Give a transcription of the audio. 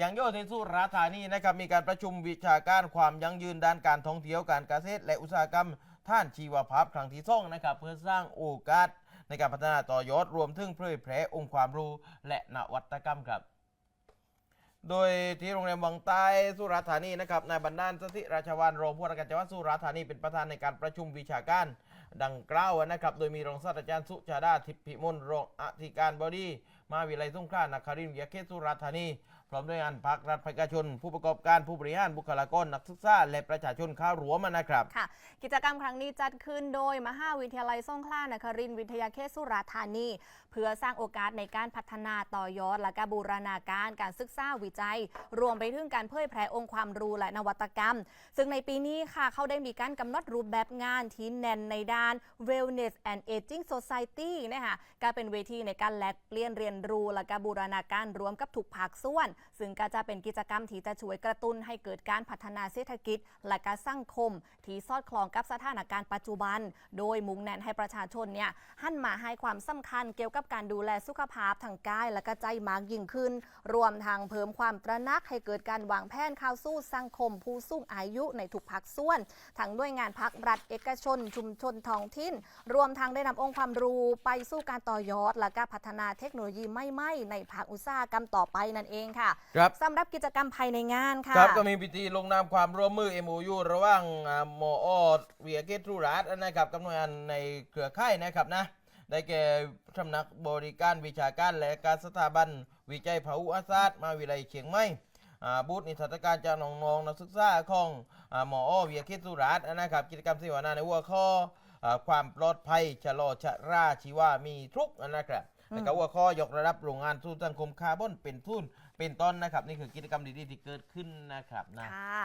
อย่างโยธินสุราษฎร์ธานีนะครับมีการประชุมวิชาการความยั่งยืนด้านการท่องเที่ยวการเกษตรและอุตสาหกรรมท่านชีวภาพครั้งที่สองนะครับเพื่อสร้างโอกาสในการพัฒนาต่อยอดรวมถึงเผยแพร่องค์ความรู้และนวัตกรรมครับ โดยที่โรงแรมวังใต้สุราษฎร์ธานีนะครับนายบรรดาลสถิราชวานรองผู้ว่าราชการจังหวัดสุราษฎร์ธานีเป็นประธานในการประชุมวิชาการดังกล่าวนะครับ โดยมีรองศาสตราจารย์สุชาดาทิพย์พิมลรองอธิการบดี มาวิทยาลัยสงขลานครินทร์วิยาเขตสุราษฎร์ธานี พร้อมด้วยงานภาครัฐภาคเอกชน ผู้ประกอบการผู้บริหารบุคลากรนักศึกษาและประชาชนเข้ารวมนะครับ ค่ะ กิจกรรมครั้งนี้จัดขึ้นโดยมหาวิทยาลัยสงขลานครินทร์วิทยาเขตสุราษฎร์ธานี เพื่อสร้างโอกาสในการพัฒนาต่อยอด และการบูรณาการการศึกษาวิจัย รวมไปถึงการเผยแพร่องค์ความรู้และนวัตกรรม ซึ่งในปีนี้ค่ะเขาได้มีการกำหนดรูปแบบงานที่แน่นในด้าน Wellness and Aging Society นะคะก็เป็นเวทีในการแลกเปลี่ยนเรียนรู้และการบูรณาการรวมกับทุกภาคส่วนซึ่งก็จะเป็นกิจกรรมที่จะช่วยกระตุ้นให้เกิดการพัฒนาเศรษฐกิจ และการสังคม ที่สอดคล้องกับสถานการณ์ปัจจุบัน โดยมุ่งเน้นให้ประชาชนเนี่ยหันมาให้ความสำคัญเกี่ยวกับการดูแลสุขภาพทางกายและก็ใจมากยิ่งขึ้น รวมทางเพิ่มความตระหนักให้เกิดการวางแผนข้าวสู่สังคม ผู้สูงอายุในทุกภาคส่วนทั้งด้วยงานพักรัฐเอกชน ชุมชนท้องถิ่น รวมทางได้นำองค์ความรู้ไปสู่การต่อยอด และการพัฒนาเทคโนโลยีไม่ไม่ในภาคอุตสาหกรรมต่อไปนั่นเองค่ะครับสำหรับกิจกรรมภายในงานค่ะ ครับก็มีพิธีลงนามความร่วมมือ MOU ระหว่างอ่าหมออเวียเกตรูรัสนะครับกับหน่วยงานในเครือข่ายนะครับนะได้แก่สำนักบริการวิชาการและการสถาบัน วิจัยภาวุอาศาสตร์มหาวิทยาลัยเชียงใหม่อ่าบูธนิทรรศการจากน้องๆนักศึกษาของอ่าหมออเวียเกตรูรัสนะครับ กิจกรรมเสวนาในหัวข้ออ่า ความปลอดภัยชะลอชะราชีวามีทุกข์นะครับอืมแล้วก็หัวข้อยกระดับโรงงานสู่สังคมคาร์บอนเป็นทุนเป็นต้นนะครับ นี่คือกิจกรรมดีๆที่เกิดขึ้นนะครับนะค่ะ